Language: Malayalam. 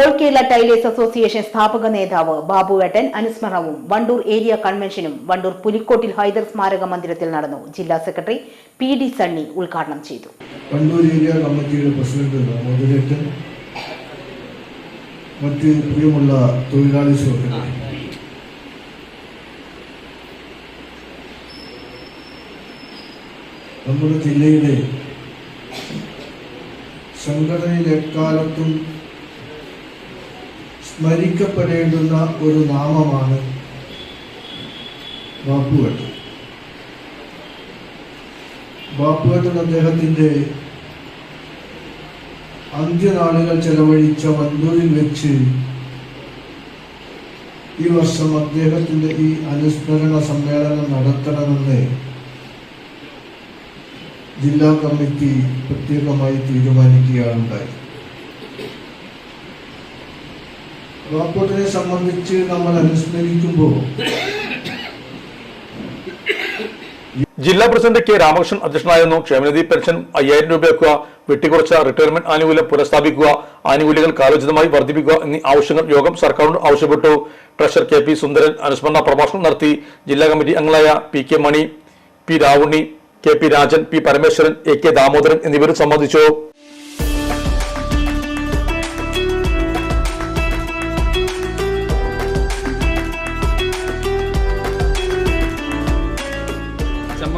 ഓൾ കേരള ടൈലേഴ്സ് അസോസിയേഷൻ സ്ഥാപക നേതാവ് ബാബുവേട്ടൻ അനുസ്മരണവും വണ്ടൂർ ഏരിയ കൺവെൻഷനും വണ്ടൂർ പുലിക്കോട്ടിൽ ഹൈദർ സ്മാരക മന്ദിരത്തിൽ നടന്നു. ജില്ലാ സെക്രട്ടറി പി ഡി സണ്ണി ഉദ്ഘാടനം ചെയ്തു. വണ്ടൂർ ഏരിയ കമ്മിറ്റിയുടെ പ്രസിഡന്റ് മറ്റ് പ്രിയമുള്ള തൊഴിലാളി നമ്മുടെ ജില്ലയിലെ സംഘടനയിൽ എക്കാലത്തും സ്മരിക്കപ്പെടേണ്ടുന്ന ഒരു നാമമാണ് ബാപ്പുവേട്ടൻ. ബാപ്പുവേട്ടൻ അദ്ദേഹത്തിന്റെ അന്ത്യനാളുകൾ ചെലവഴിച്ച വണ്ടൂരിൽ വെച്ച് ഈ വർഷം അദ്ദേഹത്തിന്റെ ഈ അനുസ്മരണ സമ്മേളനം നടത്തണമെന്ന് ജില്ലാ കമ്മിറ്റി പ്രത്യേകമായി തീരുമാനിക്കുകയാണുണ്ടായി ബാപ്പുട്ടിനെ സംബന്ധിച്ച് നമ്മൾ അനുസ്മരിക്കുമ്പോൾ ജില്ലാ പ്രസിഡന്റ് കെ രാമകൃഷ്ണൻ അധ്യക്ഷനായിരുന്നു. ക്ഷേമനിധി പെൻഷൻ അയ്യായിരം രൂപയാക്കുക വെട്ടിക്കുറച്ച റിട്ടയർമെന്റ് ആനുകൂല്യം പുനഃസ്ഥാപിക്കുക ആനുകൂല്യങ്ങൾ കാലോചിതമായി വർദ്ധിപ്പിക്കുക എന്നീ ആവശ്യങ്ങൾ യോഗം സർക്കാരിനോട് ആവശ്യപ്പെട്ടു. ട്രഷറർ കെ പി സുന്ദരൻ അനുസ്മരണ പ്രഭാഷണം നടത്തി. ജില്ലാ കമ്മിറ്റി അംഗങ്ങളായ P K Mani P Ravunni K P Rajan P Parameswaran A K Damodaran എന്നിവരും സംബന്ധിച്ചു.